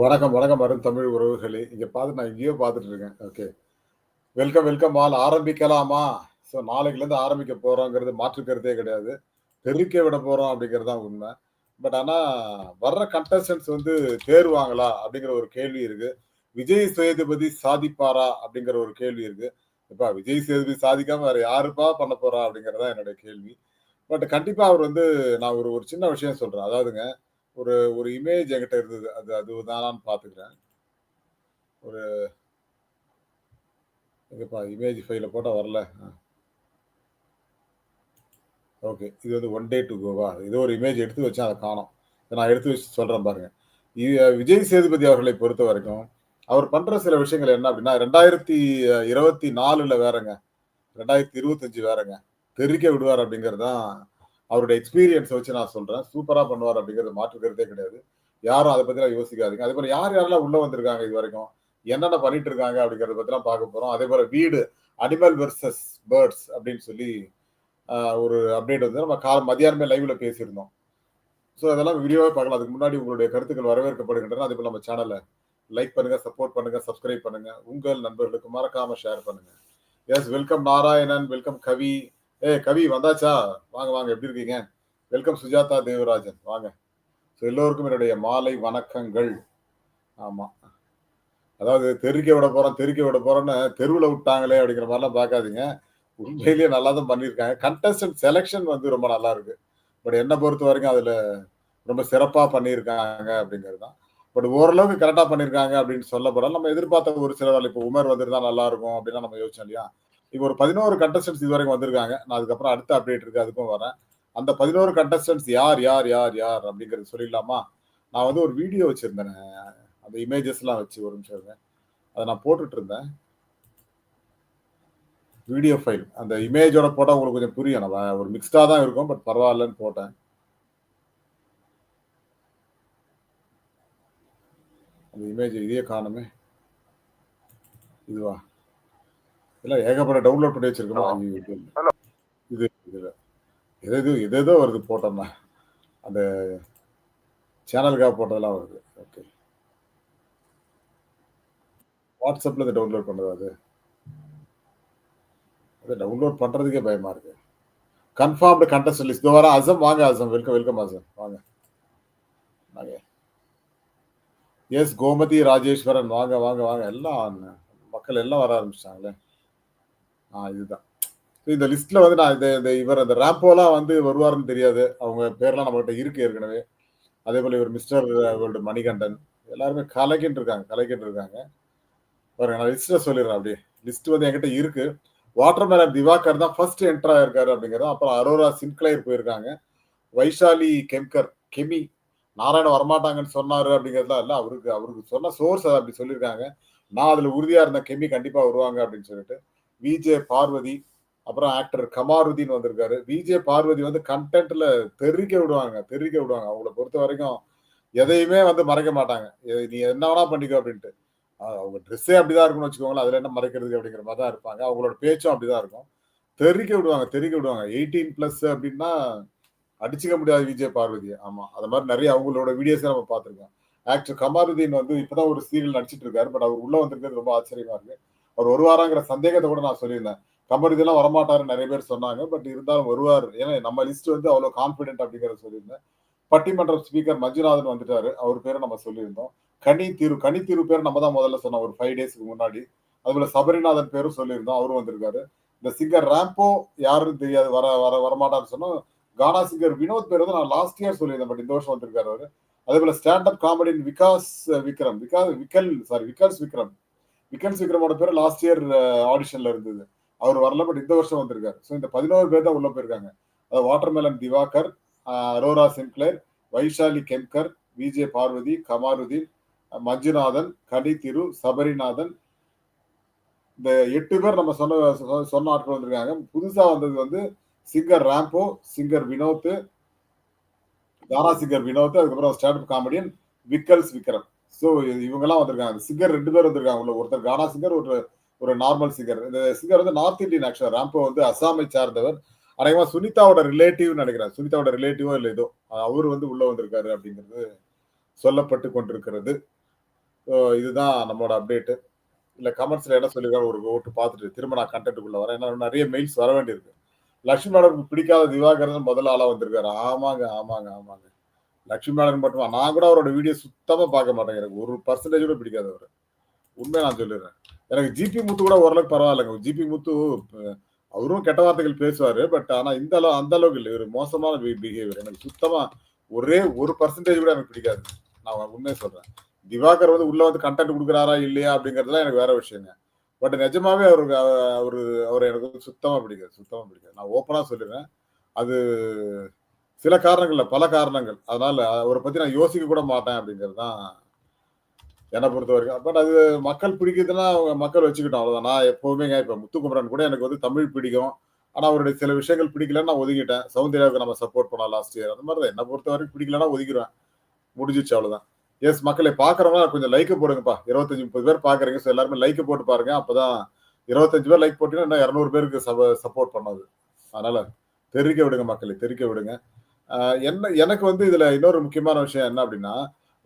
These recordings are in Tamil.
வணக்கம், வணக்கம் அருண் தமிழ் உறவுகளே. இங்கே பார்த்து நான் எங்கேயோ பார்த்துட்டு இருக்கேன். ஓகே. வெல்கம், வெல்கம் ஆல் ஆரம்பிக்கலாமா? ஸோ நாளைக்குலேருந்து ஆரம்பிக்க போகிறோங்கிறது மாற்றுக்கிறதே கிடையாது. பெருக்க விட போகிறோம் அப்படிங்கிறது தான் உண்மை. பட் ஆனால் வர்ற கண்டஸ்டன்ஸ் வந்து தேருவாங்களா அப்படிங்கிற ஒரு கேள்வி இருக்குது விஜய் சேதுபதி சாதிப்பாரா? அப்படிங்கிற ஒரு கேள்வி இருக்குது இப்போ விஜய் சேதுபதி சாதிக்காமல் வேறு யாருப்பா பண்ண போகிறா அப்படிங்கிறது தான் என்னோட கேள்வி. பட் கண்டிப்பாக அவர் வந்து நான் ஒரு ஒரு சின்ன விஷயம் சொல்கிறேன் அதாவதுங்க ஒரு ஒரு இமேஜ் என்கிட்ட இருந்தது. அது அதுதானான்னு பார்த்துக்கிறேன். ஒரு எங்கப்பா இமேஜ் ஃபைல போட்டால் வரல. ஓகே. இது வந்து ஒன் டே டு கோவா? இது ஒரு இமேஜ் எடுத்து வச்சேன் அதை காணும் இதை நான் எடுத்து வச்சு சொல்கிறேன் பாருங்க. விஜய் சேதுபதி அவர்களை பொறுத்த வரைக்கும் அவர் பண்ணுற சில விஷயங்கள் என்ன அப்படின்னா 2024ல வேறங்க. 2025 வேறங்க. தெரிவிக்க விடுவார் அப்படிங்கிறது தான் அவருடைய எக்ஸ்பீரியன்ஸை வச்சு நான் சொல்றேன். சூப்பரா பண்ணுவார் அப்படிங்கிறது மாற்று கிடையாது. யாரும் அதை பத்திலாம் யோசிக்காதீங்க. அதே போல் யார் யாரெல்லாம் உள்ள வந்திருக்காங்க இது வரைக்கும் என்னென்ன பண்ணிட்டு இருக்காங்க அப்படிங்கிறத பத்திலாம் பார்க்க போறோம். அதேபோல வீடு அனிமல் வெர்சஸ் பேர்ட்ஸ் அப்படின்னு சொல்லி ஒரு அப்டேட் வந்து நம்ம கால மதியானமே லைவ்ல பேசியிருந்தோம். ஸோ அதெல்லாம் வீடியோவே பார்க்கலாம். அதுக்கு முன்னாடி உங்களுடைய கருத்துக்கள் வரவேற்கப்படுகின்றன. அதேபோல நம்ம சேனலை லைக் பண்ணுங்க, சப்போர்ட் பண்ணுங்க, சப்ஸ்கிரைப் பண்ணுங்க. உங்கள் நண்பர்களுக்கு மறக்காம ஷேர் பண்ணுங்க. Yes welcome Narayanan, welcome Kavi. ஏய் கவி வந்தாச்சா? வாங்க, வாங்க. எப்படி இருக்கீங்க? வெல்கம் சுஜாதா தேவராஜன். வாங்க. ஸோ எல்லோருக்கும் என்னுடைய மாலை வணக்கங்கள். ஆமாம் அதாவது தெறிக்க விட போகிறோம் தெறிக்க விட போகிறோன்னு தெருவில் விட்டாங்களே அப்படிங்கிற மாதிரிலாம் பார்க்காதீங்க. உண்மையிலேயே நல்லா தான் பண்ணியிருக்காங்க. கண்டஸ்டன்ட் செலக்ஷன் வந்து ரொம்ப நல்லா இருக்கு. பட் என்னை பொறுத்த வரைக்கும் அதில் ரொம்ப சிறப்பாக பண்ணியிருக்காங்க அப்படிங்கிறது தான். பட் ஓரளவுக்கு கரெக்டாக பண்ணியிருக்காங்க அப்படின்னு சொல்லப்படாது நம்ம எதிர்பார்த்த ஒரு சில வேலை இப்போ உமர் வந்திருந்தா நல்லா இருக்கும் அப்படிலாம் நம்ம யோசிச்சோம் இல்லையா? இப்போ ஒரு 11 இது இதுவரைக்கும் வந்திருக்காங்க. நான் அதுக்கப்புறம் அடுத்த அப்டேட் இருக்கு. அதுக்கும் வரேன். அந்த பதினோரு கண்டஸ்டன்ஸ் யார், யார், யார், யார் அப்படிங்கிறது சொல்லிடலாமா? நான் வந்து ஒரு வீடியோ வச்சிருந்தேன் அந்த இமேஜஸ்லாம் வச்சு ஒரு நிமிஷம் அதை நான் போட்டுட்டு இருந்தேன். Video file. அந்த இமேஜோட போட்டா உங்களுக்கு கொஞ்சம் புரியும். நம்ம ஒரு மிக்ஸ்டா தான் இருக்கும். பட் பரவாயில்லன்னு போட்டேன். அந்த இமேஜ் இதே காணோமே. இதுவா? இல்ல ஏகப்பட்ட டவுன்லோட் பண்ணி வச்சிருக்கோமா? இது இதுல. எதேதோ எதேதோ வருது போட்டோம்னா. அந்த சேனலுக்காக போட்டதெல்லாம் வருது. ஓகே. WhatsAppல இத டவுன்லோட் பண்ணதா அது? அத டவுன்லோட் பண்றதுக்கே பயமா இருக்கு. Confirmed contestant list. இதோ வரேன் அசம் வாங்க அசம். Welcome, welcome Azam. வாங்க. வாங்க. எஸ் கோமதி ராஜேஸ்வரன் வாங்க, வாங்க, வாங்க. எல்லாம் மக்கள் எல்லாம் வர ஆரம்பிச்சுட்டாங்களே. இதுதான். இந்த லிஸ்ட்ல வந்து நான் இந்த இந்த இவர் அந்த ராம்போலாம் வந்து வருவாருன்னு தெரியாது. அவங்க பேர்லாம் நம்மகிட்ட இருக்கு ஏற்கனவே. அதே போல இவர் மிஸ்டர் வேர்ல்டு uh, மணிகண்டன். எல்லாருமே கலக்கிட்டு இருக்காங்க, கலக்கிட்டு இருக்காங்க. பாருங்க நான் லிஸ்ட்ல சொல்லிடுறேன் அப்படியே. லிஸ்ட் வந்து என்கிட்ட இருக்கு. வாட்டர்மெலன் திவாகர் தான் ஃபர்ஸ்ட் என்டர் ஆயிருக்காரு அப்படிங்கிறது. அப்புறம் அரோரா சின்க்ளைர் போயிருக்காங்க. வைஷாலி கெம்கர், கெமி நாராயணன் வரமாட்டாங்கன்னு சொன்னாரு அப்படிங்கிறதுலாம் இல்லை அவருக்கு அவருக்கு சொன்ன சோர்ஸ் அதை அப்படி சொல்லியிருக்காங்க. நான் அதில் உறுதியாக இருந்தேன். கெமி கண்டிப்பாக வருவாங்க அப்படின்னு சொல்லிட்டு. விஜே பார்வதி, அப்புறம் ஆக்டர் கமாருதீன் வந்திருக்காரு. விஜே பார்வதி வந்து கண்டென்ட்ல தெரிவிக்க விடுவாங்க, தெரிவிக்க விடுவாங்க. அவங்கள பொறுத்தவரைக்கும் எதையுமே வந்து மறைக்க மாட்டாங்க. நீ என்ன வேணா பண்ணிக்கோ அப்படின்ட்டு. அவங்க ட்ரெஸ்ஸே அப்படிதான் இருக்கும்னு வச்சுக்கோங்களேன். அதுல என்ன மறைக்கிறதுக்கு அப்படிங்கிற மாதிரி தான் இருப்பாங்க. அவங்களோட பேச்சும் அப்படிதான் இருக்கும். தெரிவிக்க விடுவாங்க, தெரிவிக்க விடுவாங்க. 18+ அப்படின்னா அடிச்சுக்க முடியாது விஜே பார்வதி ஆமா. அது மாதிரி நிறைய அவங்களோட வீடியோஸே நம்ம பார்த்துருக்கோம் ஆக்டர் கமாருதீன் வந்து இப்பதான் ஒரு சீரியல் நடிச்சிட்டு இருக்காரு. பட் அவர் உள்ள வந்திருக்கிறது ரொம்ப ஆச்சரியமா இருக்கு. அவர் வருவாராங்கிற சந்தேகத்தை கூட நான் சொல்லியிருந்தேன். கமருதீன்லாம் வரமாட்டாருன்னு நிறைய பேர் சொன்னாங்க. பட் இருந்தாலும் வருவார். ஏன்னா நம்ம லிஸ்ட் வந்து அவ்வளோ கான்ஃபிடென்ட் அப்படிங்கிறத சொல்லியிருந்தேன். பட்டிமன்றம் ஸ்பீக்கர் மஞ்சுநாதன் வந்துட்டாரு. அவர் பேரை நம்ம சொல்லியிருந்தோம். கனி தீர்வு கனி தீர்வு பேர் நம்ம தான் முதல்ல சொன்னோம் ஒரு ஃபைவ் டேஸ்க்கு முன்னாடி. அதுபோல சபரிநாதன் பேரும் சொல்லியிருந்தோம். அவரும் வந்திருக்காரு. இந்த சிங்கர் ரேம்போ யாருன்னு தெரியாது. வர வர வரமாட்டார் சொன்னோம். கானா சிங்கர் வினோத் பேர் வந்து நான் லாஸ்ட் இயர் சொல்லியிருந்தேன். பட் இந்த வருஷம் வந்திருக்காரு அவரு. அதேபோல stand up காமெடியின் Vikas Vikram. Vikas Vikkal sorry Vikas Vikram. Vikram விக்ரமோட பேர் லாஸ்ட் இயர் ஆடிஷன்ல இருந்தது. அவர் வரல. பட் இந்த வருஷம் வந்திருக்காரு. ஸோ இந்த 11 பேர் தான் உள்ள போயிருக்காங்க. அதாவது watermelon Diwakar, Aurora Sinclair, Vaishali Kemkar, VJ Parvathy, Kamarudheen, Manjunathan, Kani Thiru, Sabarinathan. இந்த எட்டு பேர் நம்ம சொன்ன சொன்ன ஆட்கள் வந்திருக்காங்க. புதுசா வந்தது வந்து singer Rambo, singer Vinod. Gaana singer Vinod. அதுக்கப்புறம் stand up comedian Vikkals Vikram. So இவங்கெல்லாம் வந்திருக்காங்க. சிங்கர் ரெண்டு பேர் வந்திருக்காங்க உள்ள. ஒருத்தர் கானா சிங்கர், ஒரு ஒரு நார்மல் சிங்கர். இந்த சிங்கர் வந்து நார்த் இந்தியன் ஆக்சுவலா. ராம்போ வந்து அசாமை சார்ந்தவர். அநேகமா சுனிதாவோட ரிலேட்டிவ்னு நினைக்கிறேன் சுனிதாவோட ரிலேட்டிவோ இல்லை ஏதோ. அவர் வந்து உள்ள வந்திருக்காரு அப்படிங்கிறது சொல்லப்பட்டு கொண்டிருக்கிறது. ஸோ இதுதான் நம்மளோட அப்டேட்டு இல்லை கமெண்ட்ஸில் என்ன சொல்லிருக்காங்க ஒரு ஓட்டு பார்த்துட்டு திரும்ப நான் கண்டென்ட்டுக்குள்ளே வரேன் ஏன்னா நிறைய மெயில்ஸ் வர வேண்டியிருக்கு லக்ஷ்மி மேடம் பிடிக்காத திவாகரன் முதல் ஆளாக வந்திருக்காரு ஆமாங்க ஆமாங்க ஆமாங்க லட்சுமி நாடன் மட்டுமா? நான் கூட அவரோட வீடியோ சுத்தமாக பார்க்க மாட்டேன். எனக்கு ஒரு பர்சன்டேஜ் கூட பிடிக்காது அவர். உண்மையை நான் சொல்லிடுறேன். எனக்கு ஜிபி முத்து கூட ஓரளவுக்கு பரவாயில்லைங்க. ஜிபி முத்து அவரும் கெட்ட வார்த்தைகள் பேசுவார். பட் ஆனால் இந்த அளவு அந்த அளவுக்கு இல்லை. ஒரு மோசமான பிஹேவியர் எனக்கு சுத்தமாக ஒரே ஒரு பர்சன்டேஜ் கூட எனக்கு பிடிக்காது. நான் உண்மையை சொல்கிறேன் திவாகர் வந்து உள்ளே வந்து கண்டென்ட் கொடுக்குறாரா இல்லையா அப்படிங்கிறதுலாம் எனக்கு வேற விஷயங்க. பட் நிஜமாவே அவருக்கு அவர் அவர் எனக்கு வந்து பிடிக்காது. சுத்தமாக பிடிக்காது. நான் ஓப்பனாக சொல்லிடுறேன். அது சில காரணங்கள்ல பல காரணங்கள். அதனால அவரை பத்தி நான் யோசிக்க கூட மாட்டேன் அப்படிங்கிறது தான் என்னை பொறுத்த வரைக்கும். பட் அது மக்கள் பிடிக்குதுன்னா அவங்க மக்கள் வச்சுக்கிட்டோம் அவ்வளவுதான். நான் எப்பவுமேங்க இப்ப முத்துக்குமரன் கூட எனக்கு வந்து தமிழ் பிடிக்கும். ஆனா அவருடைய சில விஷயங்கள் பிடிக்கலன்னு நான் ஒதுக்கிட்டேன். சவுந்தர்யாவுக்கு நம்ம சப்போர்ட் பண்ணோம் லாஸ்ட் இயர் அந்த மாதிரி தான் என்னை பொறுத்த வரைக்கும் பிடிக்கலன்னா ஒதுக்கிடுவேன் முடிஞ்சிச்சு அவ்வளவுதான். எஸ் மக்களை பாக்குறவங்க கொஞ்சம் லைக் போடுங்கப்பா. இருபத்தஞ்சு முப்பது பேர் பாக்குறீங்க ஸோ எல்லாருமே லைக் போட்டு பாருங்க. அப்பதான் இருபத்தஞ்சு பேர் லைக் போட்டீங்கன்னா இன்னும் இரநூறு பேருக்கு சப்போர்ட் பண்ணது அதனால தெரிவிக்க விடுங்க மக்களை தெரிவிக்க விடுங்க. என்ன எனக்கு வந்து இதுல இன்னொரு முக்கியமான விஷயம் என்ன அப்படின்னா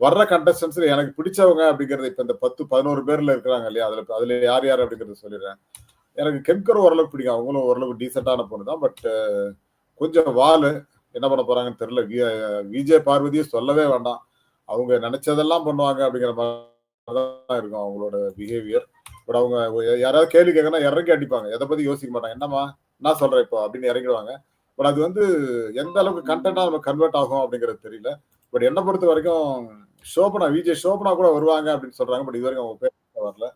வர்ற கண்டஸ்டன்ஸ்ல எனக்கு பிடிச்சவங்க அப்படிங்கறது இப்ப இந்த பத்து பதினோரு பேர்ல இருக்கிறாங்க இல்லையா? அதுல அதுல யார் யார் அப்படிங்கறத சொல்லிடுறேன். எனக்கு கெம்கர் ஓரளவுக்கு பிடிக்கும். அவங்களும் ஓரளவுக்கு டீசெண்டான பொண்ணு தான். பட் கொஞ்சம் வாலு என்ன பண்ண போறாங்கன்னு தெரியல. விஜய் பார்வதியை சொல்லவே வேண்டாம். அவங்க நினைச்சதெல்லாம் பண்ணுவாங்க அப்படிங்கிற மாதிரி தான் இருக்கும் அவங்களோட பிஹேவியர் பட் அவங்க யாராவது கேள்வி கேட்கனா இறங்கி அடிப்பாங்க. எதை பத்தி யோசிக்க மாட்டாங்க. என்னம்மா நான் சொல்றேன் இப்போ? அப்படின்னு இறங்கிடுவாங்க. பட் அது வந்து எந்த அளவுக்கு கண்டென்ட்டா நம்ம கன்வெர்ட் ஆகும் அப்படிங்கிறது தெரியல. பட் என்னை பொறுத்த வரைக்கும் சோபனா விஜய் சோபனா கூட வருவாங்க அப்படின்னு சொல்றாங்க. பட் இது வரைக்கும் அவங்க பேர் வரல.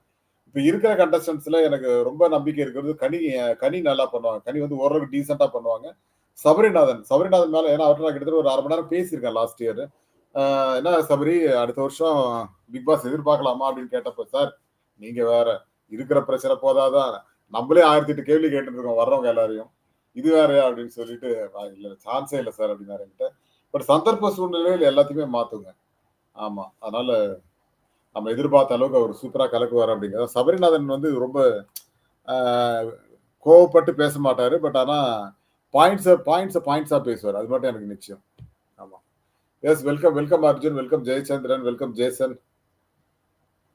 இப்ப இருக்கிற கண்டஸ்டன்ஸ்ல எனக்கு ரொம்ப நம்பிக்கை இருக்கிறது கனி கனி நல்லா பண்ணுவாங்க. கனி வந்து ஓரளவுக்கு டீசெண்டா பண்ணுவாங்க. சபரிநாதன் சபரிநாதன் மேல ஏன்னா அவர்கிட்ட நான் கிட்டத்தட்ட ஒரு அரை மணி நேரம் பேசியிருக்கேன் லாஸ்ட் இயர் என்ன சபரி அடுத்த வருஷம் பிக் பாஸ் எதிர்பார்க்கலாமா அப்படின்னு கேட்டப்ப சார் நீங்க வேற இருக்கிற பிரச்சனை போதாதான் நம்மளே ஆயிரத்தி எட்டு கேள்வி கேட்டுருக்கோம் இருக்கோம் வர்றவங்க எல்லாரையும். இது வேறையா அப்படின்னு சொல்லிட்டு நான் இல்ல சான்ஸே இல்லை சார் அப்படின்னாரு என்கிட்ட. பட் சந்தர்ப்ப சூழ்நிலையில் எல்லாத்தையுமே மாத்துங்க. ஆமா அதனால நம்ம எதிர்பார்த்த அளவுக்கு அவர் சூப்பரா கலக்குவார் அப்படிங்கிறத சபரிநாதன் வந்து ரொம்ப கோவப்பட்டு பேச மாட்டாரு. பட் ஆனா பாயிண்ட்ஸ் பாயிண்ட்ஸ் பாயிண்ட்ஸா பேசுவார். அது மட்டும் எனக்கு நிச்சயம். ஆமா. Yes welcome welcome Arjun welcome Jayachandran welcome Jason.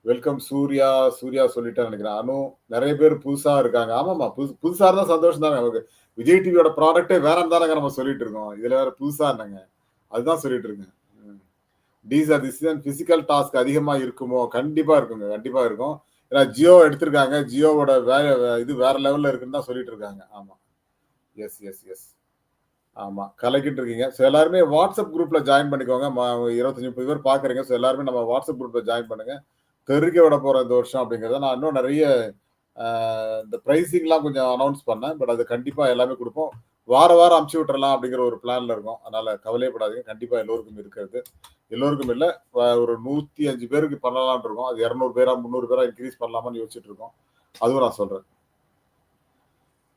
Welcome Surya Surya சொல்லிட்டேன் நினைக்கிறேன். அனு நிறைய பேர் புதுசா இருக்காங்க. ஆமாமா புதுசு புதுசா இருந்தா சந்தோஷம் தாங்க நமக்கு விஜய் டிவியோட ப்ராடக்டே வேற தானங்க நம்ம சொல்லிட்டு இருக்கோம். இதுல வேற புதுசா இருந்தாங்க அதுதான் சொல்லிட்டு இருக்கேன். These are this physical task அதிகமா இருக்குமோ? கண்டிப்பா இருக்குங்க. கண்டிப்பா இருக்கும். ஏன்னா ஜியோ எடுத்திருக்காங்க. ஜியோவோட வேற வே- இது வேற லெவல்ல இருக்குன்னு தான் சொல்லிட்டு இருக்காங்க. ஆமா. எஸ் எஸ் எஸ் ஆமா. கலக்கிட்டு இருக்கீங்க. ஸோ எல்லாருமே வாட்ஸ்அப் குரூப்ல ஜாயின் பண்ணிக்கோங்க. இருபத்தஞ்சு முப்பது பேர் பாக்குறீங்க. ஸோ எல்லாருமே நம்ம வாட்ஸ்அப் குரூப்ல ஜாயின் பண்ணுங்க. தெருக்க விட போற இந்த வருஷம் அப்படிங்கிறத நான் இன்னும் நிறைய இந்த ப்ரைஸிங்லாம் கொஞ்சம் அனௌன்ஸ் பண்ணேன் பட் அது கண்டிப்பாக எல்லாமே கொடுப்போம். வார வாரம் அமுச்சு விட்டுறலாம் அப்படிங்கிற ஒரு பிளான்ல இருக்கும். அதனால கவலையப்படாதீங்க. கண்டிப்பாக எல்லோருக்கும் இருக்கிறது. எல்லோருக்கும் இல்லை ஒரு நூற்றி அஞ்சு பேருக்கு பண்ணலான் இருக்கோம். அது இரநூறு பேரா முந்நூறு பேரா இன்க்ரீஸ் பண்ணலாமான்னு யோசிச்சுட்டு இருக்கோம். அதுவும் நான் சொல்றேன்.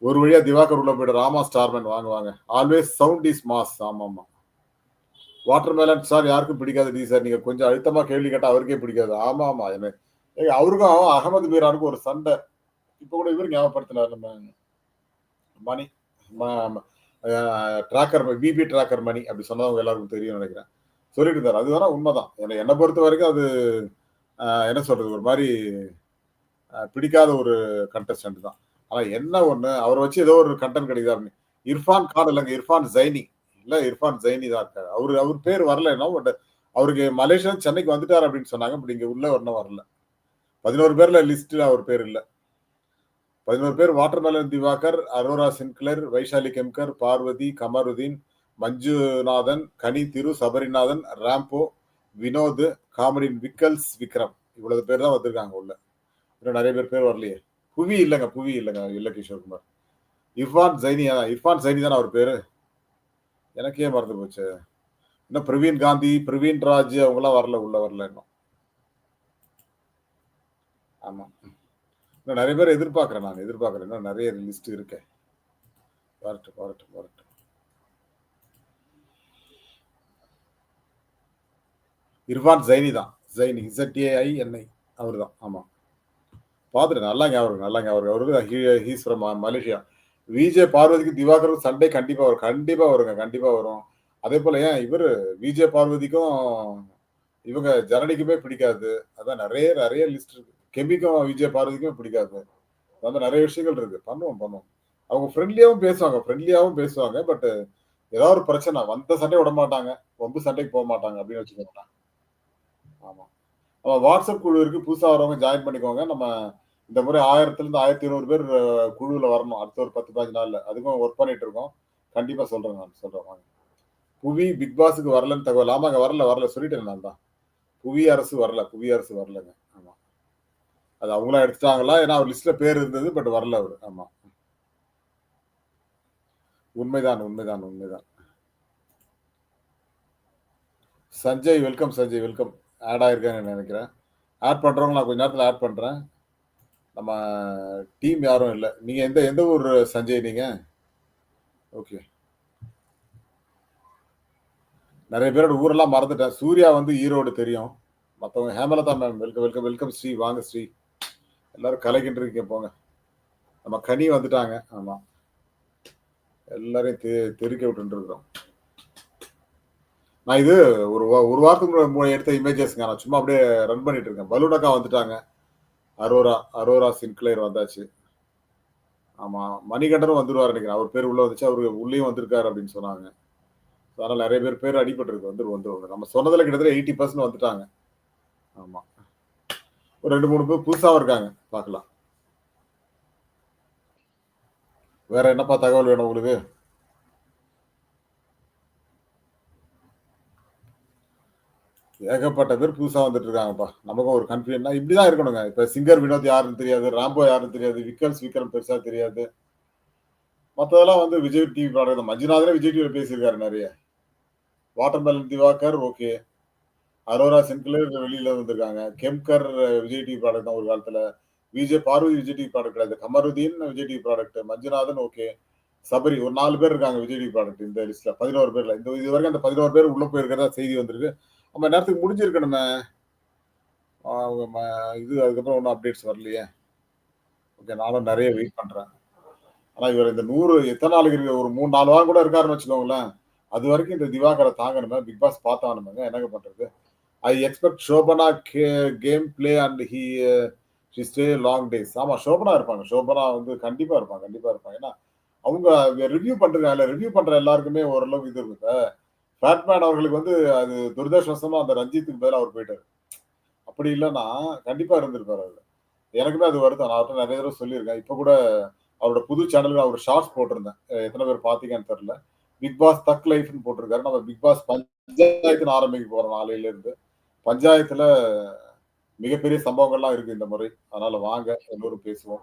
ஒரு வழியா திவாகர் உள்ள போயிட்டு ராமா ஸ்டார்மேன் வாங்க வாங்க ஆல்வேஸ் சவுண்ட் இஸ் மாஸ் ஆமா ஆமா வாட்டர் மேலன் சார் யாருக்கும் பிடிக்காது டி சார். நீங்க கொஞ்சம் அழுத்தமா கேள்வி கேட்டா அவருக்கே பிடிக்காது. ஆமா ஆமா என்ன அவருக்கும் அகமது பீரானுக்கும் ஒரு சண்டை. இப்ப கூட இவர் ஞாபகப்படுத்தினார் நம்ம money tracker BB tracker money அப்படி சொன்னவங்க எல்லாருக்கும் தெரியும் நினைக்கிறேன். சொல்லிட்டு இருந்தார். அது வேணா உண்மைதான். என்னை பொறுத்த வரைக்கும் அது என்ன சொல்றது ஒரு மாதிரி பிடிக்காத ஒரு கண்டஸ்டன்ட் தான். ஆனா என்ன ஒண்ணு அவரை வச்சு ஏதோ ஒரு கண்டென்ட் கிடைக்குது அப்படின்னு. இர்ஃபான் கான் இல்லைங்க இர்ஃபான் ஜைனி இல்ல இர்ஃபான் ஜைனி தான் இருக்காரு. அவரு அவர் பேர் வரல பட் அவருக்கு மலேசியா சென்னைக்கு வந்துட்டார் அப்படின்னு சொன்னாங்க பட் இங்க உள்ள ஒன்றும் வரல. பதினோரு பேர்ல லிஸ்ட்ல அவர் பேர் இல்லை. பதினோரு பேர் watermelon Diwakar Aurora Sinclair Vaishali Kemkar Parvathy Kamarudheen Manjunathan Kani Thiru Sabarinathan Rambo Vinoth காமெடியின் Vikkals Vikram. இவ்வளவு பேர் தான் வந்திருக்காங்க உள்ள. இன்னும் நிறைய பேர் பேர் வரலையே. புவி இல்லைங்க புவி இல்லைங்க இல்ல கிஷோர்குமார் இர்ஃபான் ஜைனி இர்ஃபான் சைனி தானே அவர் பேரு? எனக்கே மறந்து போச்சு. இன்னும் பிரவீன் காந்தி பிரவீன் ராஜ் அவங்களாம் வரல உள்ள வரல இன்னும். ஆமாம் இன்னும் நிறைய பேர் எதிர்பார்க்குறேன் நான் எதிர்பார்க்குறேன் இன்னும் நிறைய லிஸ்ட் இருக்கேன் வரட்டும் வரட்டும் வரட்டும். இர்ஃபான் ஜைனி தான். Jaini Z A I N I அவர் தான் ஆமாம் பார்த்துட்டு நல்லா ஞாபகம் நல்லா ஞாபகம் அவரு ஹீஸ் ஃப்ரம் மலேசியா விஜய் பார்வதிக்கு திவாகருக்கு சண்டே கண்டிப்பாக வரும். கண்டிப்பாக வருங்க கண்டிப்பாக வரும். அதே போல் ஏன் இவர் விஜய் பார்வதிக்கும் இவங்க ஜனனிக்குமே பிடிக்காது. அதான் நிறைய நிறைய லிஸ்ட் இருக்கு. கெமிக்கும் விஜய் பாரதிக்கும் பிடிக்காது. அந்த நிறைய விஷயங்கள் இருக்கு. பண்ணுவோம் பண்ணுவோம். அவங்க ஃப்ரெண்ட்லியாகவும் பேசுவாங்க ஃப்ரெண்ட்லியாவும் பேசுவாங்க பட் ஏதாவது ஒரு பிரச்சனை வந்த சண்டை விட மாட்டாங்க ரொம்ப சண்டைக்கு போக மாட்டாங்க அப்படின்னு வச்சுக்கோங்க. ஆமா. ஆமாம் வாட்ஸ்அப் குழு இருக்கு. புதுசாக வரவங்க ஜாயின் பண்ணிக்கோங்க. நம்ம இந்த முறை ஆயிரத்துல இருந்து ஆயிரத்தி ஐநூறு பேர் குழுவில் வரணும். அடுத்த ஒரு பத்து பதினஞ்சு நாள்ல. அதுக்கும் ஒர்க் பண்ணிட்டு இருக்கோம். கண்டிப்பா சொல்றேன் நான் சொல்றேன் வாங்க. புவி பிக் பாஸுக்கு வரலன்னு தகவல். ஆமாங்க வரல வரல. சொல்லிட்டேன் நான் தான். புவி அரசு வரல புவி அரசு வரலங்க. அது அவங்களா எடுத்துட்டாங்களா ஏன்னா அவர் லிஸ்ட்ல பேர் இருந்தது பட் வரல அவர். ஆமா. உண்மைதான் உண்மைதான் உண்மைதான். Sanjay welcome Sanjay welcome. Add ஆயிருக்காங்கன்னு நினைக்கிறேன். ஆட் பண்றவங்க நான் கொஞ்ச நேரத்தில் ஆட் பண்றேன். நம்ம டீம் யாரும் இல்லை. நீங்க எந்த எந்த ஊர் சஞ்சய் நீங்க? ஓகே நிறைய பேரோட ஊரெல்லாம் மறந்துட்டேன். சூர்யா வந்து ஈரோடு தெரியும். மற்றவங்க Hemalatha ma'am welcome welcome welcome Sri வாங்க ஸ்ரீ. எல்லாரும் கலைக்கிட்டு போங்க. நம்ம கனி வந்துட்டாங்க. ஆமா. எல்லாரையும் தெ தெருக்க விட்டுட்டு இருக்கிறோம். நான் இது ஒரு ஒரு வாரத்துக்கு எடுத்த இமேஜஸ்ங்க நான் சும்மா அப்படியே ரன் பண்ணிட்டு இருக்கேன். பலூனக்கா வந்துட்டாங்க. அரோரா அரோரா சின்க்ளேர் வந்தாச்சு. ஆமா மணிகண்டனும் வந்துருவார் நினைக்கிறேன். அவர் பேர் உள்ள வந்துச்சு. அவரு உள்ளேயும் வந்திருக்காரு அப்படின்னு சொன்னாங்க. அதனால நிறைய பேர் பேர் அடிபட்டிருக்கு. வந்துரு வந்துருவாங்க நம்ம சொன்னதுல கிட்டத்தட்ட எயிட்டி பர்சன்ட் வந்துட்டாங்க. ஆமா. ஒரு ரெண்டு மூணு பேர் புதுசாகவும் இருக்காங்க. பார்க்கலாம். வேற என்னப்பா தகவல் வேணும் உங்களுக்கு? ஏகப்பட்ட பேர் புதுசா வந்துட்டு இருக்காங்கப்பா. நமக்கும் ஒரு கன்ஃபியூஷன் இப்படிதான் இருக்கணுங்க. இப்போ சிங்கர் வினோத் யாருன்னு தெரியாது ராம்போ யாருன்னு தெரியாது விக்கல்ஸ் விக்ரம் பெருசாக தெரியாது. மற்றதெல்லாம் வந்து விஜய் டிவி பாடுறது மஞ்சுநாதனே விஜய் டிவியில் பேசியிருக்காரு நிறைய. Watermelon Diwakar okay. Aurora Sinclair வெளியில வந்திருக்காங்க. கெம்கர் விஜய் டிவி ப்ராடக்ட் தான் ஒரு காலத்துல. விஜய் பார்வதி விஜய் டிவி ப்ராடக்ட் கிடையாது. Kamarudheen Vijay TV product Manjunathan okay. Sabari ஒரு நாலு பேர் இருக்காங்க விஜய் டிவி ப்ராடக்ட் இந்த லிஸ்ட்ல பதினோரு பேர்ல. இந்த இது வரைக்கும் அந்த பதினோரு பேர் உள்ள போயிருக்கிறதா செய்தி வந்திருக்கு. நம்ம நேரத்துக்கு முடிஞ்சிருக்கணுமே இது அதுக்கப்புறம் ஒன்றும் அப்டேட்ஸ் வரலையே. ஓகே நானும் நிறைய வெயிட் பண்றேன். ஆனா இவர் இந்த நூறு எத்தனை நாளுக்கு இருக்கு? ஒரு மூணு நாலு வாரம் கூட இருக்காருன்னு வச்சுக்கோங்களேன். அது வரைக்கும் இந்த திவாகரை தாங்கணுமே? பிக் பாஸ் பார்த்தானுமேங்க என்னங்க பண்றது? I expect Shobana game play and he she stay long days ஆமா ஷோபனா இருப்பாங்க. ஷோபனா வந்து கண்டிப்பா இருப்பாங்க. கண்டிப்பா இருப்பாங்க. ஏன்னா அவங்க ரிவ்யூ பண்றாங்க ரிவ்யூ பண்ற எல்லாருக்குமே ஓரளவுக்கு இது இருக்கு ஃபேட்மேன் அவர்களுக்கு வந்து அது துரதிருஷ்டவசமா அந்த ரஞ்சித்துக்கு பதிலாக அவர் போயிட்டாரு. அப்படி இல்லைன்னா கண்டிப்பா இருந்திருப்பாரு அவர். எனக்குமே அது வருது நான் அவர்கிட்ட நிறைய தடவை சொல்லியிருக்கேன். இப்போ கூட அவரோட புது சேனலுக்கு அவர் ஷார்ட்ஸ் போட்டிருந்தேன். எத்தனை பேர் பார்த்தீங்கன்னு தெரியல. பிக் பாஸ் தக் லைஃப்னு போட்டிருக்காரு. நம்ம பிக் பாஸ் பஞ்சாயத்துன்னு ஆரம்பிக்க போறோம் நாளையில இருந்து பஞ்சாயத்துல மிகப்பெரிய சம்பவங்கள்லாம் இருக்கு இந்த முறை. அதனால வாங்க எல்லோரும் பேசுவோம்.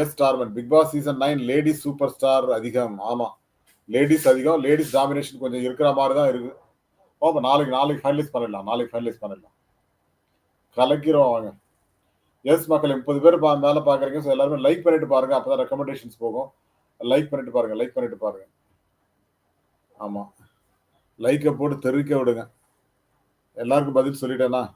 Yes starman Bigg Boss season nine ladies super star அதிகம். ஆமா. லேடிஸ் அதிகம் லேடிஸ் டாமினேஷன் கொஞ்சம் இருக்கிற மாதிரி தான் இருக்கு. ஓப்ப நாளைக்கு நாளைக்கு ஃபைனலைஸ் பண்ணிடலாம் நாளைக்கு ஃபைனலைஸ் பண்ணிடலாம். கலக்கிறோம் வாங்க. எஸ் மக்கள் முப்பது பேர் பா மேல பார்க்குறீங்க. ஸோ எல்லாருமே லைக் பண்ணிட்டு பாருங்க. அப்பதான் ரெக்கமெண்டேஷன்ஸ் போகும். லைக் பண்ணிட்டு பாருங்க லைக் பண்ணிட்டு பாருங்க. ஆமாம் லைக்கை போட்டு தெரிவிக்க விடுங்க. எல்லாருக்கும் பதில் சொல்லிட்டேனா?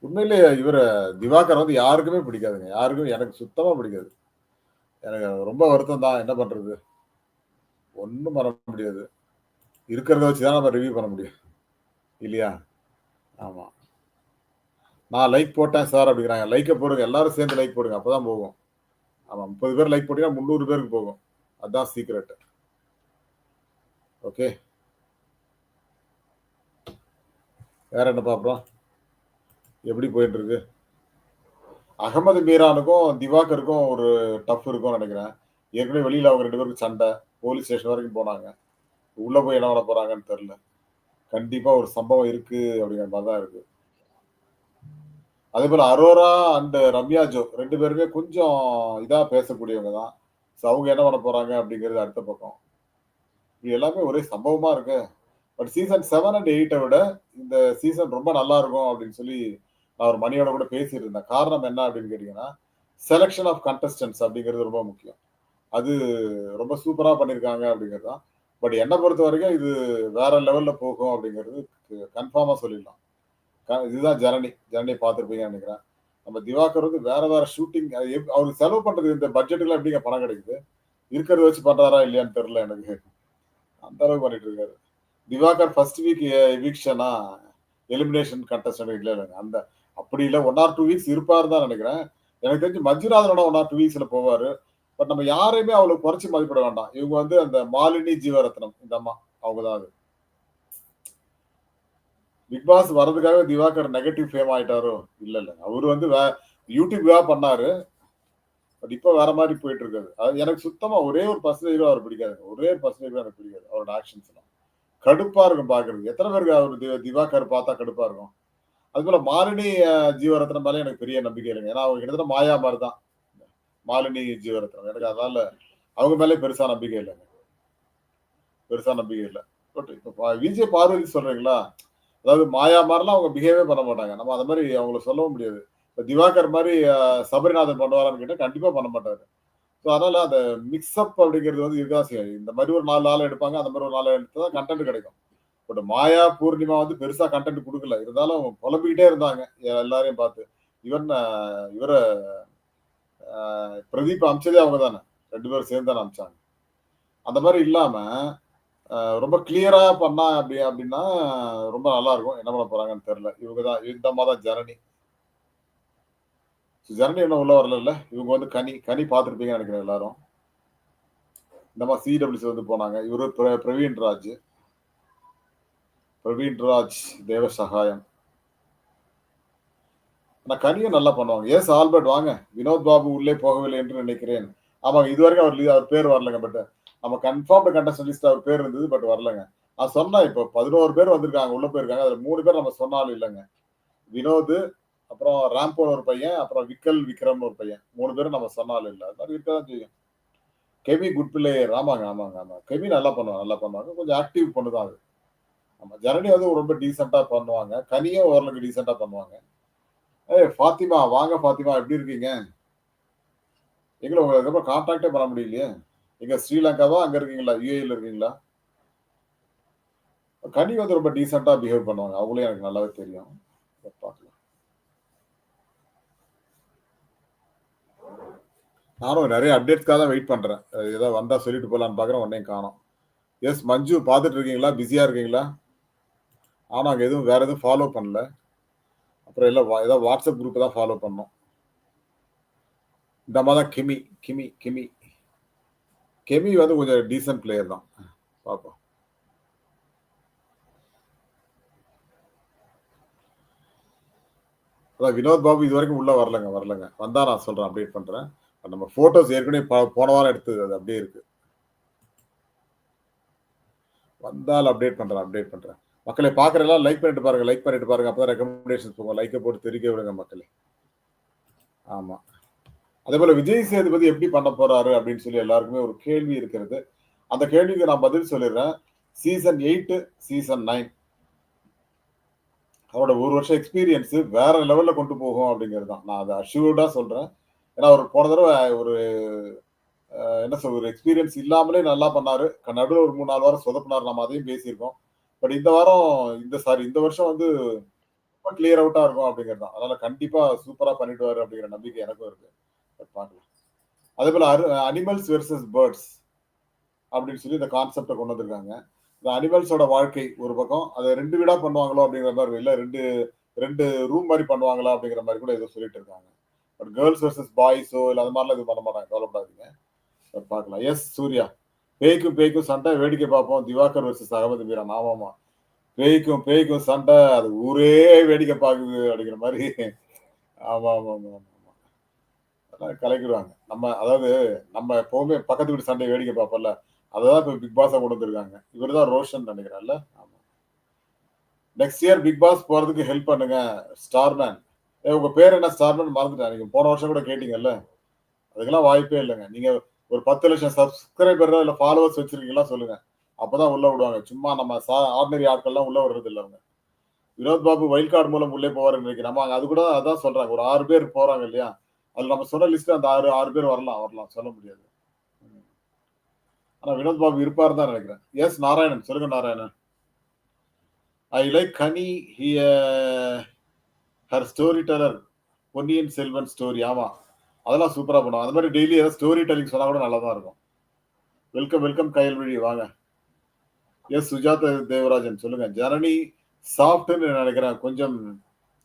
உண்மையிலேயே இவர் திவாகர் வந்து யாருக்குமே பிடிக்காதுங்க. யாருக்கும் எனக்கு சுத்தமா பிடிக்காது. எனக்கு ரொம்ப வருத்தம் தான் என்ன பண்றது? ஒன்றும் பண்ண முடியாது. இருக்கிறத வச்சு தான் நம்ம ரிவ்யூ பண்ண முடியும். இல்லையா? ஆமாம் நான் லைக் போட்டேன் சார் அப்படிங்கிறாங்க. லைக்கை போடுங்க. எல்லாரும் சேர்ந்து லைக் போடுங்க. அப்பதான் போகும். ஆமாம் முப்பது பேர் லைக் போட்டிங்கன்னா முந்நூறு பேருக்கு போகும். அதுதான் சீக்ரெட் ஓகே வேற என்ன பார்ப்போம்? எப்படி போயிட்டு இருக்கு அகமது மீரானுக்கும் திவாகருக்கும் ஒரு டஃப் இருக்கும்னு நினைக்கிறேன். ஏற்கனவே வெளியில அவங்க ரெண்டு பேருக்கும் சண்டை. போலீஸ் ஸ்டேஷன் வரைக்கும் போனாங்க. உள்ள போய் என்ன பண்ண போறாங்கன்னு தெரியல. கண்டிப்பா ஒரு சம்பவம் இருக்கு அப்படிங்கிற மாதிரி தான் இருக்கு. அதே போல அரோரா அண்ட் ரம்யா ஜோ ரெண்டு பேருமே கொஞ்சம் இதா பேசக்கூடியவங்க தான். ஸோ அவங்க என்ன பண்ண போறாங்க அப்படிங்கிறது அடுத்த பக்கம். இது எல்லாமே ஒரே சம்பவமா இருக்கு. பட் சீசன் செவன் அண்ட் எயிட்டை விட இந்த சீசன் ரொம்ப நல்லா இருக்கும் அப்படின்னு சொல்லி நான் ஒரு மணியோட கூட பேசிட்டு இருந்தேன் காரணம் என்ன அப்படின்னு கேட்டீங்கன்னா செலெக்ஷன் ஆஃப் கண்டஸ்டன்ஸ் அப்படிங்கிறது ரொம்ப முக்கியம். அது ரொம்ப சூப்பராக பண்ணியிருக்காங்க அப்படிங்கிறது தான். பட் என்னை பொறுத்த வரைக்கும் இது வேற லெவல்ல போகும் அப்படிங்கிறது கன்ஃபார்மா சொல்லிடலாம். க- இதுதான் ஜனனி. ஜனனி பார்த்துருப்பீங்கன்னு நினைக்கிறேன். நம்ம திவாகர் வந்து வேற வேற ஷூட்டிங் அவருக்கு செலவு பண்றது இந்த பட்ஜெட்டுக்குலாம் எப்படிங்க பணம் கிடைக்குது? இருக்கிறத வச்சு பண்றாரா இல்லையான்னு தெரியல எனக்கு. அந்த அளவுக்கு பண்ணிட்டு இருக்காரு. திவாகர் ஃபர்ஸ்ட் வீக் எவிக்ஷனா எலிமினேஷன் கண்டஸ்டன்ட் இல்லை இல்லைங்க. அந்த அப்படி இல்லை ஒன் ஆர் டூ வீக்ஸ் இருப்பார் தான் நினைக்கிறேன். எனக்கு தெரிஞ்சு மஞ்சுநாதனோட ஒன் ஆர் டூ வீக்ஸில் போவார். பட் நம்ம யாரையுமே அவ்வளோ குறைச்சி மதிப்பிட வேண்டாம். இவங்க வந்து அந்த மாலினி ஜீவரத்னம் இந்த அம்மா அவங்க தான் அது. பிக் பாஸ் வர்றதுக்காக திவாகர் நெகட்டிவ் ஃபேம் ஆயிட்டாரோ? இல்லை இல்லை. அவர் வந்து வே யூடியூப்காக பண்ணாரு. பட் இப்போ வேற மாதிரி போயிட்டு இருக்காது அது எனக்கு சுத்தமாக ஒரே ஒரு பர்சன்டேஜ் அவர் பிடிக்காது ஒரே ஒரு பர்சன்டேஜ் எனக்கு பிடிக்காது. அவரோட ஆக்ஷன்ஸ்லாம் கடுப்பா இருக்கும் பாக்குறதுக்கு எத்தனை பேருக்கு அவர் திவாகர் பார்த்தா கடுப்பா இருக்கும். அது போல மாலினி ஜீவரத்னம் மேலே எனக்கு பெரிய நம்பிக்கை இல்லைங்க. ஏன்னா அவங்க கிட்டத்தட்ட மாயா மாதிரி தான் மாலினி ஜீவரத்னம். எனக்கு அதனால அவங்க மேலே பெருசா நம்பிக்கை இல்லைங்க. பெருசா நம்பிக்கை இல்லை. பட் இப்போ விஜய் பார்வதி சொல்றீங்களா? அதாவது மாயா மாதிரிலாம் அவங்க பிஹேவே பண்ண மாட்டாங்க. நம்ம அந்த மாதிரி அவங்கள சொல்லவும் முடியாது. இப்போ திவாகர் மாதிரி சபரிநாதன் பண்ணுவாரான்னு கேட்டால் கண்டிப்பா பண்ண மாட்டாரு. ஸோ அதனால அந்த மிக்ஸ்அப் அப்படிங்கிறது வந்து இருக்கா இந்த மாதிரி ஒரு நாலு நாள் எடுப்பாங்க அந்த மாதிரி ஒரு நாள் எடுத்து தான் கண்டென்ட் கிடைக்கும். பட் மாயா பூர்ணிமா வந்து பெருசா கண்டென்ட் கொடுக்கல. இருந்தாலும் புலம்பிக்கிட்டே இருந்தாங்க. எல்லாரையும் பார்த்து. இவன் இவர பிரதீப் அமிச்சதே அவங்க தானே. ரெண்டு பேரும் சேர்ந்து தானே அமிச்சாங்க. அந்த மாதிரி இல்லாம ரொம்ப கிளியரா பண்ணா அப்படி அப்படின்னா ரொம்ப நல்லா இருக்கும். என்ன பண்ண போறாங்கன்னு தெரியல. இவங்க தான் இந்த மாதிரி தான் ஜனனி. ஜனனி இன்னும் உள்ள வரல இவங்க வந்து கனி கனி பார்த்துருப்பீங்கன்னு நினைக்கிறேன் எல்லாரும். இந்த மாதிரி சிடபிள்யூசி வந்து போனாங்க. இவரு பிரவீன் ராஜ். பிரவீன் ராஜ் தேவ சகாயம் ஆனால் கனியும் நல்லா பண்ணுவாங்க. எஸ் ஆல்பர்ட் வாங்க. வினோத் பாபு உள்ளே போகவில்லை என்று நினைக்கிறேன். ஆமாங்க இது வரைக்கும் அவர் அவர் பேர் வரலங்க பட் நம்ம கன்ஃபார்ம்டு கண்டஸ்ட் லிஸ்ட் அவர் பேர் இருந்தது பட் வரலங்க. நான் சொன்னால் இப்போ பதினோரு பேர் வந்திருக்காங்க உள்ள போயிருக்காங்க. அதில் மூணு பேர் நம்ம சொன்னாலும் இல்லைங்க. வினோத் அப்புறம் ராம்போட ஒரு பையன் அப்புறம் விக்கல் விக்ரம்னு ஒரு பையன். மூணு பேரும் நம்ம சொன்னாலும் இல்லை. அது மாதிரி இருக்க தான் செய்யும். கெமி குட் பிள்ளையர் ஆமாங்க ஆமாங்க ஆமாங்க. கெமி நல்லா பண்ணுவாங்க நல்லா பண்ணுவாங்க. கொஞ்சம் ஆக்டிவ் பண்ணுதான் அது. ஆமாம் ஜனனி வந்து ரொம்ப டீசெண்டாக பண்ணுவாங்க. கனியும் ஓரளவுக்கு டீசெண்டாக பண்ணுவாங்க. ஏய் ஃபாத்திமா வாங்க ஃபாத்திமா எப்படி இருக்கீங்க? எங்களை உங்களுக்கு ரொம்ப கான்டாக்டே பண்ண முடியலையே. எங்க ஸ்ரீலங்காவா அங்கே இருக்கீங்களா? யூஏயில் இருக்கீங்களா? கனி வந்து ரொம்ப டீசெண்டாக பிஹேவ் பண்ணுவாங்க. அவங்களே எனக்கு நல்லாவே தெரியும். பார்க்கலாம். நானும் நிறைய அப்டேட்ஸ்க்காக தான் வெயிட் பண்ணுறேன் ஏதாவது வந்தால் சொல்லிட்டு போகலான்னு பார்க்குறேன் உடனே காணோம். எஸ் மஞ்சு பார்த்துட்டு இருக்கீங்களா? பிஸியாக இருக்கீங்களா? ஆனால் அங்கே எதுவும் வேறு எதுவும் ஃபாலோ பண்ணல. அப்புறம் இல்லை வா- ஏதாவது வாட்ஸ்அப் குரூப் தான் ஃபாலோ பண்ணோம். இந்த மாதிரி தான் கிமி கிமி கிமி. கெமி வந்து கொஞ்சம் டீசன்ட் பிளேயர் தான். பார்ப்போம் அதான் வினோத் பாபு இது வரைக்கும் உள்ளே வரலங்க வரலங்க. வந்தால் நான் சொல்கிறேன் அப்டேட் பண்ணுறேன் நம்ம போட்டோஸ் ஏற்கனவே போன வாரம் எடுத்தது அது அப்படியே இருக்கு. வந்தால் அப்டேட் பண்றேன் அப்டேட் பண்றேன். மக்களை பாக்குறதெல்லாம் லைக் பண்ணிட்டு பாருங்க லைக் பண்ணிட்டு பாருங்க. அப்பதான் ரெக்கமெண்டேஷன் போங்க லைக்கை போட்டு தெரிவிக்க விடுங்க மக்களே. ஆமா. அதே போல விஜய் சேதுபதி எப்படி பண்ண போறாரு அப்படின்னு சொல்லி எல்லாருக்குமே ஒரு கேள்வி இருக்கிறது. அந்த கேள்விக்கு நான் பதில் சொல்லிடுறேன். சீசன் எயிட் சீசன் நைன் அவரோட ஒரு வருஷம் எக்ஸ்பீரியன்ஸு வேற லெவலில் கொண்டு போகும் அப்படிங்கிறது தான் நான் அதை அஷ்யூர்டாக சொல்கிறேன் ஏன்னா அவர் போன தடவை ஒரு என்ன சொல் ஒரு எக்ஸ்பீரியன்ஸ் இல்லாமலே நல்லா பண்ணாரு. நடுவில் ஒரு மூணு நாலு வாரம் சொதப்பினார். நம்ம அதையும் பேசியிருக்கோம். பட் இந்த வாரம் இந்த சாரி இந்த வருஷம் வந்து ரொம்ப கிளியர் அவுட்டா இருக்கும் அப்படிங்கிறது தான். அதனால கண்டிப்பா சூப்பரா பண்ணிடுவாரு அப்படிங்கிற நம்பிக்கை எனக்கும் இருக்கு. பட் பார்க்கலாம். அதே போல அனிமல்ஸ் வெர்சஸ் பேர்ட்ஸ் அப்படின்னு சொல்லி இந்த கான்செப்டை கொண்டு வந்திருக்காங்க. இந்த அனிமல்ஸோட வாழ்க்கை ஒரு பக்கம். அதை ரெண்டு வீடா பண்ணுவாங்களோ அப்படிங்கிற மாதிரி இல்லை ரெண்டு ரெண்டு ரூம் மாதிரி பண்ணுவாங்களா அப்படிங்கிற மாதிரி கூட ஏதோ சொல்லிட்டு இருக்காங்க. பட் கேர்ள்ஸ் வர்சஸ் பாய்ஸோ இல்லை அது மாதிரிலாம் இது பண்ண மாட்டாங்க. கவலைப்படாதீங்க. பட் பார்க்கலாம். எஸ் சூர்யா. பேய்க்கும் பேய்க்கும் சண்டை வேடிக்கை பார்ப்போம். திவாகர் வர்சஸ் அகமது மீரான் ஆமாமா பேய்க்கும் பேய்க்கும் சண்டை அது ஊரே வேடிக்கை பார்க்குது அப்படிங்கிற மாதிரி. ஆமா ஆமா ஆமா ஆமாம் அதெல்லாம் கலைக்கிடுவாங்க. நம்ம அதாவது நம்ம எப்பவுமே பக்கத்து வீட்டு சண்டை வேடிக்கை பார்ப்போம்ல. அதான் இப்ப பிக் பாஸா கொண்டு வந்திருக்காங்க. இவர் தான் ரோஷன் நினைக்கிறேன்ல. ஆமாம் நெக்ஸ்ட் இயர் பிக் பாஸ் போறதுக்கு ஹெல்ப் பண்ணுங்க. ஸ்டார்மேன் உங்க பேர் என்ன சார்னு மறந்துட்டேன். நீங்க போன வருஷம் கூட கேட்டீங்கல்ல? அதுக்கெல்லாம் வாய்ப்பே இல்லைங்க. நீங்க ஒரு பத்து லட்சம் சப்ஸ்கிரைபர் இல்ல ஃபாலோவர்ஸ் வச்சிருக்கீங்களா சொல்லுங்க. அப்பதான் உள்ள விடுவாங்க. சும்மா நம்ம சா ஆர்டினரி ஆட்கள்லாம் உள்ள வர்றது இல்லை அவங்க. வினோத் பாபு வைல்ட் கார்டு மூலம் உள்ளே போவாருன்னு நினைக்கிறேன். நம்ம அது கூட அதான் சொல்றாங்க. ஒரு ஆறு பேர் போறாங்க இல்லையா? அதுல நம்ம சொன்ன லிஸ்ட் அந்த ஆறு ஆறு பேர் வரலாம் வரலாம். சொல்ல முடியாது. ஆனா வினோத் பாபு இருப்பாரு தான் நினைக்கிறேன். எஸ் நாராயணன். சொல்லுங்க Narayanan. I like Kani her story teller Ponniyin Selvan story ஆமாம் அதெல்லாம் சூப்பராக பண்ணுவோம் அந்த மாதிரி டெய்லி ஏதாவது ஸ்டோரி டெல்லிங் சொன்னால் கூட நல்லா தான் இருக்கும் வெல்கம் வெல்கம் கயல்வழி வாங்க. எஸ் சுஜாதா தேவராஜன் சொல்லுங்க. ஜனனி சாஃப்ட்னு நினைக்கிறேன். கொஞ்சம்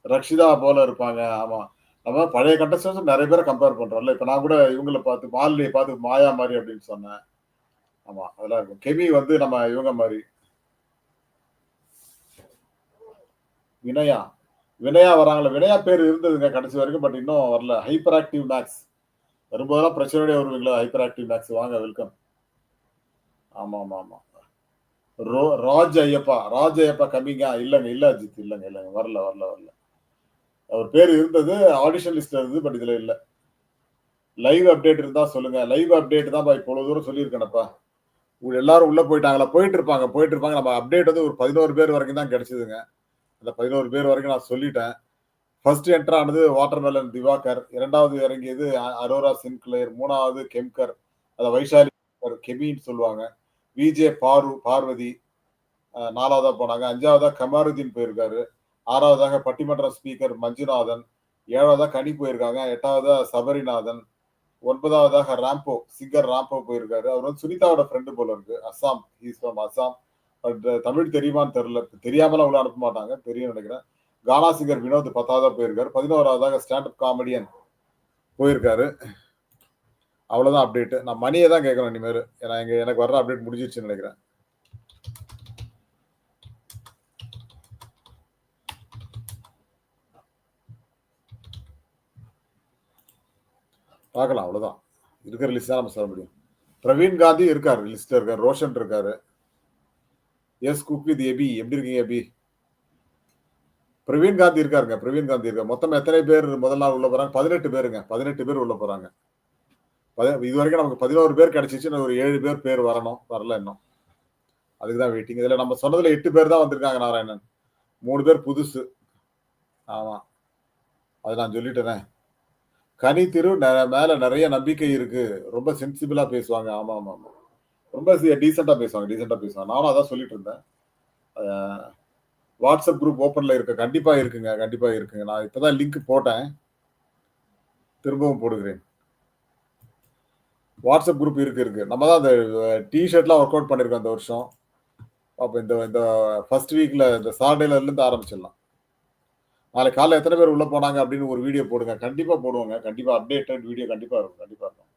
ரக்ஷிதா போல இருப்பாங்க. ஆமா. நம்ம பழைய கண்டஸ்டன்ஸ் நிறைய பேரை கம்பேர் பண்றோம்ல. இப்ப நான் கூட இவங்களை பார்த்து மாலினியை பார்த்து மாயா மாதிரி அப்படின்னு சொன்னேன். ஆமா அதெல்லாம் இருக்கும். கெமி வந்து நம்ம இவங்க மாதிரி. வினயா வினயா வராங்களே வினயா பேர் இருந்ததுங்க கடைசி வரைக்கும் பட் இன்னும் வரல. ஹைப்பர் ஆக்டிவ் மேக்ஸ் வரும்போதெல்லாம் பிரச்சனையோட வருவீங்களா? ஹைப்பர் ஆக்டிவ் மேக்ஸ் வாங்க வெல்கம் ஆமா ஆமா ஆமா ரோ ராஜ் ஐயப்பா ராஜ் ஐயப்பா கம்மிங்கா இல்லைங்க இல்ல அஜித் இல்லைங்க இல்லைங்க. வரல வரல வரல. அவர் பேர் இருந்தது ஆடிஷன் லிஸ்ட் இருந்தது பட் இதுல இல்ல. லைவ் அப்டேட் இருந்தா சொல்லுங்க. லைவ் அப்டேட் தான் இவ்வளவு தூரம் சொல்லியிருக்கேனப்பா. உங்க எல்லாரும் உள்ள போயிட்டாங்களா? போயிட்டு இருப்பாங்க போயிட்டு இருப்பாங்க. நம்ம அப்டேட் வந்து ஒரு பதினோரு பேர் வரைக்கும் தான் கிடைச்சதுங்க. அந்த பதினோரு பேர் வரைக்கும் நான் சொல்லிட்டேன். ஃபர்ஸ்ட் என்டர் ஆனது வாட்டர்மெலன் திவாகர் இரண்டாவது இறங்கியது அரோரா சின்க்ளேர் மூணாவது கெம்கர் அதை வைஷாலி கெமின்னு சொல்லுவாங்க. விஜே பாரு பார்வதி நாலாவதாக நாலாவதா போனாங்க. அஞ்சாவதா கமாருதீன் போயிருக்காரு. ஆறாவதாக பட்டிமன்ற ஸ்பீக்கர் மஞ்சுநாதன் ஏழாவதா கனி போயிருக்காங்க. எட்டாவதா சபரிநாதன் ஒன்பதாவதாக ராம்போ சிங்கர் ராம்போ போயிருக்காரு. அவர் வந்து சுனிதாவோட ஃப்ரெண்டு போல இருக்கு. அஸ்ஸாம் ஹீஸ் ஃப்ரம் அஸ்ஸாம் தமிழ் தெரியுமான்னு தெரியல. தெரியாமலாம் அவ்வளோ அனுப்ப மாட்டாங்க. தெரியும் நினைக்கிறேன். கானா சிங்கர் வினோத் பத்தாவதா போயிருக்காரு. பதினோராவதாக ஸ்டாண்டப் காமெடியன் போயிருக்காரு. அவ்வளோதான் அப்டேட் நான் மணியை தான் கேட்கணும் இனிமேல். ஏன்னா எங்க எனக்கு வர்ற அப்டேட் முடிஞ்சிருச்சுன்னு நினைக்கிறேன். பார்க்கலாம். அவ்வளோதான் இருக்கிற லிஸ்ட் தான் நம்ம சொல்ல முடியும். பிரவீன் காந்தி இருக்காரு. லிஸ்ட்ல இருக்காரு. ரோஷன் இருக்காரு. எஸ் குக் வித் எபி எப்படி இருக்கீங்க எபி பிரவீன் காந்தி இருக்காருங்க பிரவீன் காந்தி இருக்காரு. மொத்தம் எத்தனை பேர் முதல் நாள் உள்ள போறாங்க? பதினெட்டு பேருங்க பதினெட்டு பேர் உள்ள போறாங்க. இது வரைக்கும் நமக்கு பதினோரு பேர் கிடைச்சிச்சு ஒரு ஏழு பேர் பேர் வரணும் வரல இன்னும். அதுக்கு தான் வெயிட்டிங் இதுல நம்ம சொன்னதுல எட்டு பேர் தான் வந்திருக்காங்க நாராயணன். மூணு பேர் புதுசு. ஆமா. அது நான் சொல்லிட்டேனே. கனி திரு நெ- மேல நிறைய நம்பிக்கை இருக்கு. ரொம்ப சென்சிபிளா பேசுவாங்க. ஆமா ஆமா ஆமா. ரொம்ப டீசெண்டாக பேசுவாங்க டீசெண்டாக பேசுவாங்க. நானும் அதான் சொல்லிட்டு இருந்தேன் வாட்ஸ்அப் குரூப் ஓப்பனில் இருக்க. கண்டிப்பாக இருக்குங்க கண்டிப்பாக இருக்குங்க. நான் இப்போ தான் லிங்க் போட்டேன். திரும்பவும் போடுகிறேன். வாட்ஸ்அப் குரூப் இருக்கு இருக்கு. நம்ம தான் அந்த டிஷர்ட்லாம் ஒர்க் அவுட் பண்ணியிருக்கோம் இந்த வருஷம். அப்போ இந்த இந்த ஃபர்ஸ்ட் வீக்கில் இந்த சாட்டர்டேலருந்து ஆரம்பிச்சிடலாம். நாளைக்கு காலையில் எத்தனை பேர் உள்ளே போனாங்க அப்படின்னு ஒரு வீடியோ போடுங்க. கண்டிப்பாக போடுவாங்க. கண்டிப்பாக அப்டேட்டட் வீடியோ கண்டிப்பாக இருக்கும் கண்டிப்பாக இருக்கும்.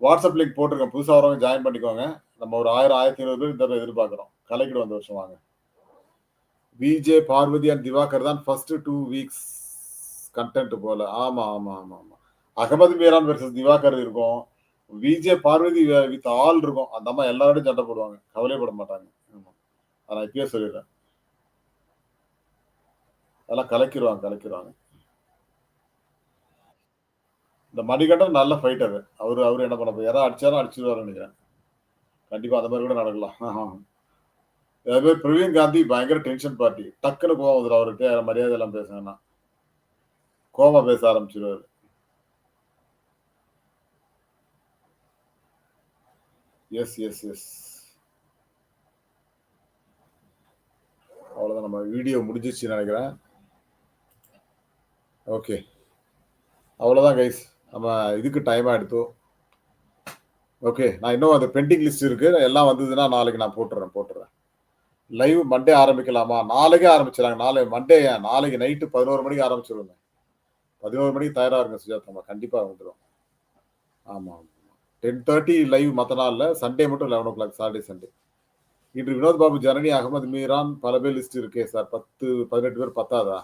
வாட்ஸ்அப் லிங்க் போட்டிருக்கேன் புதுசா வரவங்க ஜாயின் பண்ணிக்கோங்க. நம்ம ஒரு ஆயிரம் ஆயிரத்தி ஐநூறு பேர் இந்த தடவை எதிர்பார்க்கிறோம். கலைக்கிட்டு வந்த வருஷம் வாங்க. விஜே பார்வதி அண்ட் திவாகர் தான் ஃபர்ஸ்ட் டூ வீக்ஸ் கண்டென்ட் போல. ஆமா ஆமா ஆமா ஆமா. அகமது மீரான் வெர்சஸ் திவாகர் இருக்கும். விஜே பார்வதி வித் ஆல் இருக்கும். அந்த அம்மா எல்லாரோடையும் சண்டை போடுவாங்க. கவலைப்பட மாட்டாங்க. ஆமா. நான் இப்பயே சொல்லிடுறேன். அதெல்லாம் கலக்கிடுவாங்க கலக்கிடுவாங்க. இந்த மணிகண்டன் நல்ல ஃபைட்டர் அவர் அவர் என்ன பண்ண போய் யாராவது அடிச்சாலும் அடிச்சிருவாரு நினைக்கிறேன். கண்டிப்பா அந்த மாதிரி கூட நடக்கலாம். அதே மாதிரி பிரவீன் காந்தி பயங்கர டென்ஷன் பார்ட்டி டக்குன்னு கோவம் வந்துடும் அவர்கிட்ட. மரியாதை எல்லாம் பேசுங்கன்னா கோவமா பேச ஆரம்பிச்சிருவாரு. எஸ் எஸ் எஸ் அவ்வளோதான் நம்ம வீடியோ முடிஞ்சிச்சு நினைக்கிறேன். ஓகே அவ்வளோதான் கைஸ் நம்ம இதுக்கு டைம் ஆயிடுத்து ஓகே நான் இன்னும் அந்த பெண்டிங் லிஸ்ட் இருக்குது எல்லாம் வந்ததுன்னா நாளைக்கு நான் போட்டுறேன் போட்டுறேன். லைவ் மண்டே ஆரம்பிக்கலாமா? நாளைக்கே ஆரம்பிச்சிடலாங்க நாளை மண்டே நாளைக்கு நைட்டு பதினோரு மணிக்கு ஆரம்பிச்சிருவேங்க பதினோரு மணிக்கு தயாராக இருங்க சுஜாதாம்மா கண்டிப்பாக வந்துடும் ஆமாம் டென் தேர்ட்டி லைவ் மற்ற நாளில். சண்டே மட்டும் eleven o'clock Saturday Sunday இன்று வினோத் பாபு ஜனனி அகமது மீரான் பல பேர் லிஸ்ட் இருக்கே சார். பத்து பதினெட்டு பேர் பத்தாதா?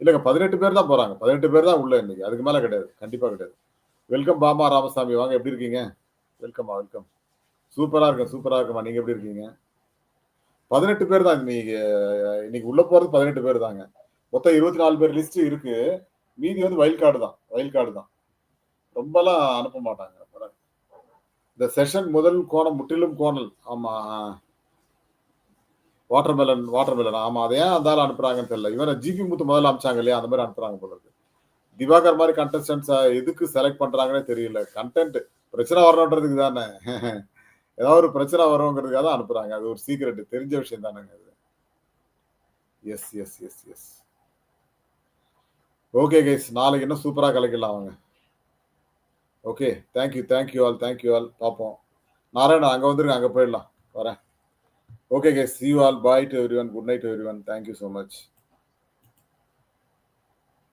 இல்லைங்க பதினெட்டு பேர் தான் போறாங்க. பதினெட்டு பேர் தான் உள்ள இன்னைக்கு. அதுக்கு மேல கிடையாது. கண்டிப்பா கிடையாது. வெல்கம் பாமா ராமசாமி. வாங்க எப்படி இருக்கீங்க? வெல்கம்மா வெல்கம் சூப்பரா இருக்கும் சூப்பரா இருக்குமா நீங்க எப்படி இருக்கீங்க? பதினெட்டு பேர் தான் இன்னைக்கு இன்னைக்கு உள்ள போறது பதினெட்டு பேர் தாங்க. மொத்தம் இருபத்தி நாலு பேர் லிஸ்ட் இருக்கு. மீதி வந்து வயல் கார்டு தான். வயல் கார்டு தான். ரொம்பலாம் அனுப்ப மாட்டாங்க. இந்த செஷன் முதல் கோணம் முற்றிலும் கோணல். ஆமா வாட்டர்மெலன் வாட்டர்மெலன்? ஆமா அதை ஏன் அந்த ஆள் அனுப்புறாங்கன்னு தெரியல. இவரை ஜிபி முத்து முதல்ல அனுப்பிச்சாங்க இல்லையா? அந்த மாதிரி அனுப்புறாங்க போல இருக்கு. திவாகர் மாதிரி கண்டஸ்டன்ஸ் எதுக்கு செலக்ட் பண்றாங்கன்னே தெரியல. கண்டென்ட் பிரச்சனை வரணுன்றதுக்கு தானே. ஏதாவது ஒரு பிரச்சனை வருங்கிறதுக்காக தான் அனுப்புறாங்க. அது ஒரு சீக்ரெட் தெரிஞ்ச விஷயம் தானேங்க அது. Yes yes yes yes okay guys நாளைக்கு இன்னும் சூப்பரா கலைக்கலாம் அவங்க okay thank you thank you all thank you all பார்ப்போம். நாராயணா அங்கே வந்துருங்க அங்கே போயிடலாம். வரேன். Okay, guys. See you all. Bye to everyone. Good night to everyone. Thank you so much.